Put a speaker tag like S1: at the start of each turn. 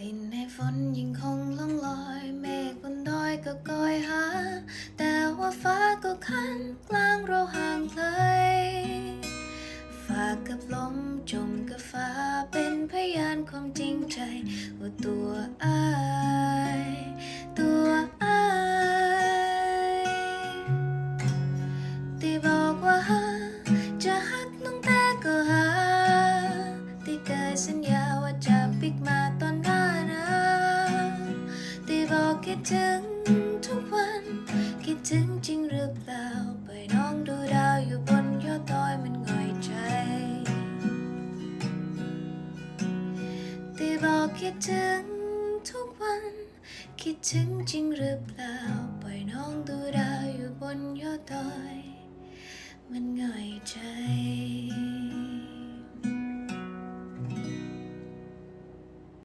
S1: ลิ่นในฝนยังคงล่องลอย เมฆบนดอยก็กอยหา แต่ว่าฟ้าก็คันกลางเราห่างไกลฝากกับลมจมกับฟ้าเป็นพยานความจริงใจว่าตัวอายตัวอายที่บอกว่าหาจะหักน้องแต่ก็หาที่เคยสัญญาว่าจะปิกมาตอนหน้น บอกคิดถึงทุกวัน คิดถึงจริงหรือเปล่าไปน้องดูดาวอยู่บนยอดดอยมันง่อยใจที่บอกคิดถึงทุกวัน คิดถึงจริงหรือเปล่าปล่อยน้องดูดาวอยู่บนยอดดอย